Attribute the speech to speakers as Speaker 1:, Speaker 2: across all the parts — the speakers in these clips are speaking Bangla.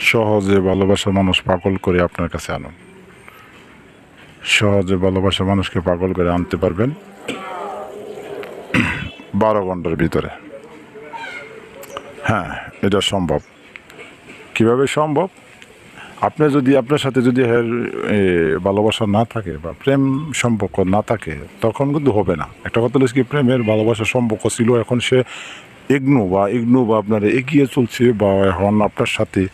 Speaker 1: সহজে ভালোবাসা মানুষ পাগল করে আপনার কাছে আনুন। সহজে ভালোবাসা মানুষকে পাগল করে আনতে পারবেন বারো ঘণ্টার ভিতরে। হ্যাঁ এটা সম্ভব। কীভাবে সম্ভব? আপনি যদি আপনার সাথে যদি এর, ভালোবাসা না থাকে বা প্রেম সম্পর্ক না থাকে তখন কিন্তু হবে না। একটা কথা হলো কি প্রেমের ভালোবাসা সম্পর্ক ছিল এখন সে ইগনু বা ইগনু বা আপনার এগিয়ে চলছে বা এখন আপনার সাথে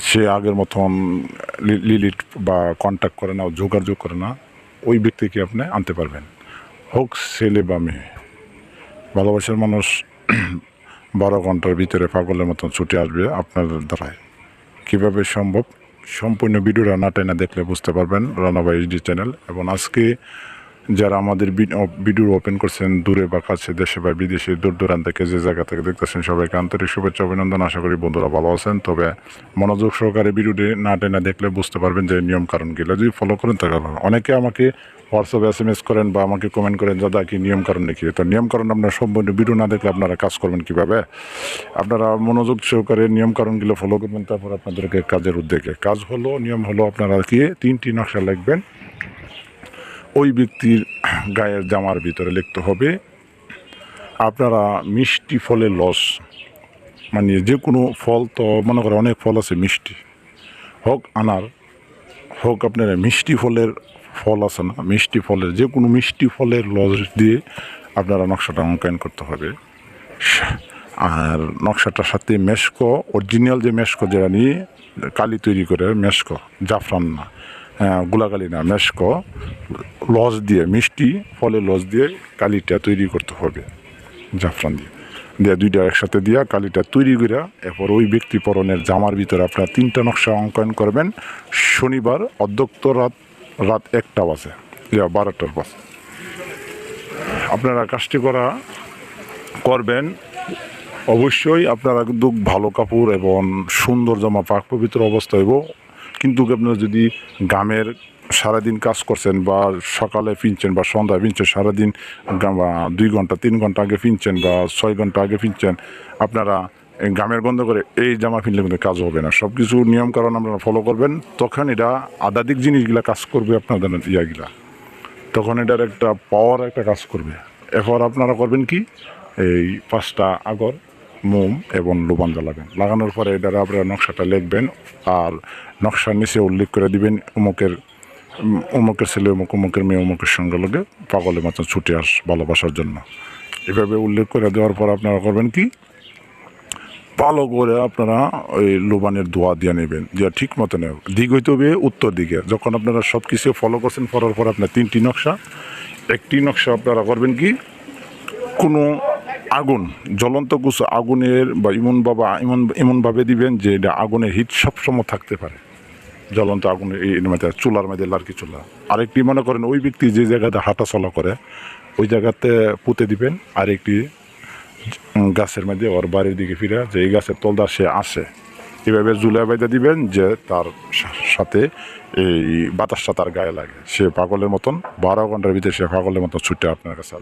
Speaker 1: সে আগের মতন লিলিট বা কন্ট্যাক্ট করে না, যোগাযোগ করে না, ওই ব্যক্তিকে আপনি আনতে পারবেন। হোক ছেলে বা মেয়ে। ভালোবাসার মানুষ বারো ঘণ্টার ভিতরে পাগলের মতন ছুটে আসবে আপনার দ্বারায়। কীভাবে সম্ভব? সম্পূর্ণ ভিডিওটা না টেনে দেখলে বুঝতে পারবেন রানাবাই এইচডি চ্যানেল। এবং আজকে যারা আমাদের ভিডিও ওপেন করছেন দূরে বা কাছে, দেশে বা বিদেশে, দূর দূরান্ত থেকে যে জায়গা থেকে দেখতেছেন সবাইকে আন্তরিক শুভেচ্ছা, অভিনন্দন। আশা করি বন্ধুরা ভালো আছেন। তবে মনোযোগ সহকারে ভিডিওটি না টেনে দেখলে বুঝতে পারবেন যে নিয়ম কারণগুলো। যদি ফলো করেন তাহলে। অনেকে আমাকে হোয়াটসঅ্যাপে এস এম এস করেন বা আমাকে কমেন্ট করেন, দাদা, কি নিয়ম কারণ নাকি? তো নিয়ম কারণ আপনারা সম্পূর্ণ ভিডিও না দেখলে আপনারা কাজ করবেন কীভাবে? আপনারা মনোযোগ সহকারে নিয়ম কারণগুলো ফলো করবেন, তারপর আপনাদেরকে কাজের উদ্যোগে। কাজ হলো, নিয়ম হলো আপনারা কি তিনটি নকশা লিখবেন। ওই ব্যক্তির গায়ের জামার ভিতরে লিখতে হবে। আপনারা মিষ্টি ফলে লস মানে যে কোনো ফল তো মনে করেন অনেক ফল আছে মিষ্টি। হোক আনার, হোক আপনার মিষ্টি ফলের ফল আছে না, মিষ্টি ফলের যে কোনো মিষ্টি ফলের লস দিয়ে আপনারা নকশাটা অঙ্কায়ন করতে হবে। আর নকশাটার সাথে মেশকো অরিজিনাল যে মেশকো যেটা নিয়ে কালি তৈরি করে, মেশকো, জাফরান না। গোলাকালি না মেশকো লস দিয়ে, মিষ্টি ফলের লস দিয়ে কালিটা তৈরি করতে হবে, জাফরান দিয়ে। দিয়ে দুইটা একসাথে দিয়া কালিটা তৈরি করে এরপর ওই ব্যক্তি পরনের জামার ভিতরে আপনারা তিনটা নকশা অঙ্কন করবেন। শনিবার অধ্যক্ত রাত রাত একটা বাজে, ইয়া বারোটার বাজে। আপনারা কাজটি করা, করবেন। অবশ্যই আপনারা কিন্তু ভালো কাপড় এবং সুন্দর জামা পাক পবিত্র অবস্থা হইব। কিন্তু আপনারা যদি গ্রামের সারাদিন কাজ করছেন বা সকালে ফিনছেন বা সন্ধ্যায় ফিনছেন সারাদিন দুই ঘণ্টা, তিন ঘণ্টা আগে ফিনছেন বা ছয় ঘণ্টা আগে ফিনছেন আপনারা গ্রামের গন্ধ করে এই জামা ফিনলে কিন্তু কাজ হবে না। সব কিছু নিয়ম কারণ আপনারা ফলো করবেন, তখন এটা আদাদিক জিনিসগুলা কাজ করবে আপনাদের ইয়াগুলা। তখন এটার একটা পাওয়ার একটা কাজ করবে। এরপর আপনারা করবেন কি? এই পাঁচটা আগর মোম এবং লোবান জ্বালাবেন। লাগানোর পরে এটার আপনারা নকশাটা লিখবেন আর নকশার নিচে উল্লেখ করে দিবেন অমুকের অমুকের ছেলে অমুক অমুকের মেয়ে অমুকের সঙ্গে লগে পাগলের মতন ছুটে আস ভালোবাসার জন্য। এভাবে উল্লেখ করে দেওয়ার পর আপনারা করবেন কি? ভালো করে আপনারা ওই লোবানের দোয়া দিয়ে নেবেন, দিয়া ঠিক মতো নেব দিক হইতে হবে উত্তর দিকে। যখন আপনারা সব কিছু ফলো করছেন, করার পর আপনার তিনটি নকশা। একটি নকশা আপনারা করবেন কি? কোনো আগুন, জ্বলন্ত কিছু আগুনের বা এমন বাবা এমন এমনভাবে দিবেন যে এটা আগুনের হিট সবসময় থাকতে পারে। জ্বলন্ত আগুনের এই মধ্যে, চুলার মধ্যে লার্কি চুলা। আরেকটি মনে করেন ওই ব্যক্তি যে জায়গাতে হাঁটা চলা করে, ওই জায়গাতে পুঁতে দিবেন, আরেকটি গাছের মধ্যে ওর বাড়ির দিকে ফিরে যে এই গাছের তলদা সে আসে। এভাবে জুলাই বাইদা দিবেন যে তার সাথে এই বাতাসটা তার গায়ে লাগে। সে পাগলের মতন, বারো ঘণ্টার ভিতরে সে পাগলের মতন ছুটে আপনার কাছে